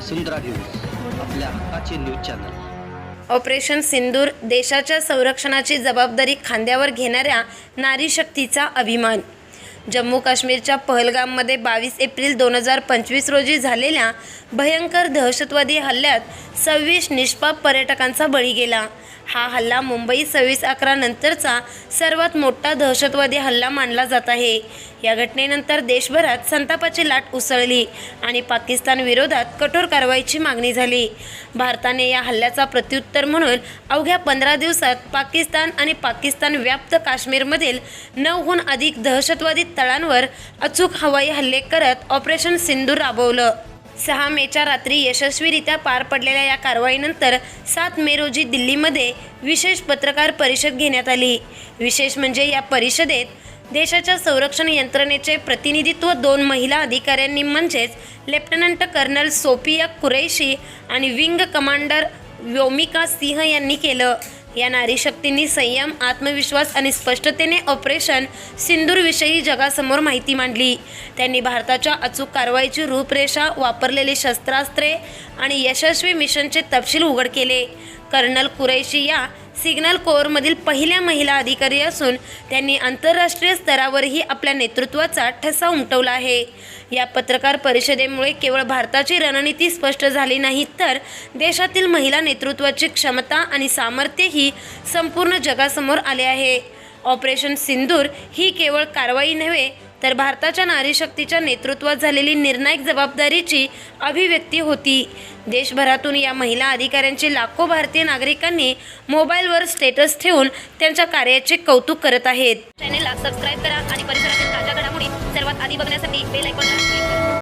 वसुंधरा news आपल्या हक्काचे news channel. Operation सिंदूर देशाच्या संरक्षणाची जबाबदारी खांद्यावर घेणाऱ्या नारी शक्तीचा अभिमान. जम्मू काश्मीरच्या पहलगाममध्ये बावीस एप्रिल दोन हजार पंचवीस रोजी झालेल्या भयंकर दहशतवादी हल्ल्यात सव्वीस निष्पाप पर्यटकांचा बळी गेला. हा हल्ला मुंबई सव्वीस अकरा नंतरचा सर्वात मोठा दहशतवादी हल्ला मानला जात आहे. या घटनेनंतर देशभरात संतापाची लाट उसळली आणि पाकिस्तान विरोधात कठोर कारवाईची मागणी झाली. भारताने या हल्ल्याचा प्रत्युत्तर म्हणून अवघ्या पंधरा दिवसात पाकिस्तान आणि पाकिस्तान व्याप्त काश्मीरमधील नऊहून अधिक दहशतवादी तळांवर अचूक हवाई हल्ले करत ऑपरेशन सिंधू राबवलं. सहा मेच्या रात्री यशस्वीरित्या पार पडलेल्या या कारवाईनंतर सात मे रोजी दिल्लीमध्ये विशेष पत्रकार परिषद घेण्यात आली. विशेष म्हणजे या परिषदेत देशाच्या संरक्षण यंत्रणेचे प्रतिनिधित्व दोन महिला अधिकाऱ्यांनी म्हणजेच लेफ्टनंट कर्नल सोफिया कुरैशी आणि विंग कमांडर व्योमिका सिंह यांनी केलं. या नारी शक्तींनी संयम आत्मविश्वास आणि स्पष्टतेने ऑपरेशन सिंदूरविषयी जगासमोर माहिती मांडली. त्यांनी भारताच्या अचूक कारवाईची रूपरेषा वापरलेली शस्त्रास्त्रे आणि यशस्वी मिशनचे तपशील उघड केले. कर्नल कुरैशी या सिग्नल कोअरमधील पहिल्या महिला अधिकारी असून त्यांनी आंतरराष्ट्रीय स्तरावरही आपल्या नेतृत्वाचा ठसा उमटवला आहे. या पत्रकार परिषदेमुळे केवळ भारताची रणनीती स्पष्ट झाली नाही तर देशातील महिला नेतृत्वाची क्षमता आणि सामर्थ्यही संपूर्ण जगासमोर आले आहे. ऑपरेशन सिंदूर ही केवळ कारवाई नव्हे तर भारताच्या नारीशक्तीच्या नेतृत्वात झालेली निर्णायक जबाबदारीची अभिव्यक्ती होती. देशभरातून या महिला अधिकाऱ्यांचे लाखो भारतीय नागरिकांनी मोबाईलवर स्टेटस ठेवून त्यांच्या कार्याचे कौतुक करत आहेत. चॅनेलला सबस्क्राईब करा आणि परिसरातील ताज्या घडामोडी सर्वात आधी बघण्यासाठी बेल आयकॉनला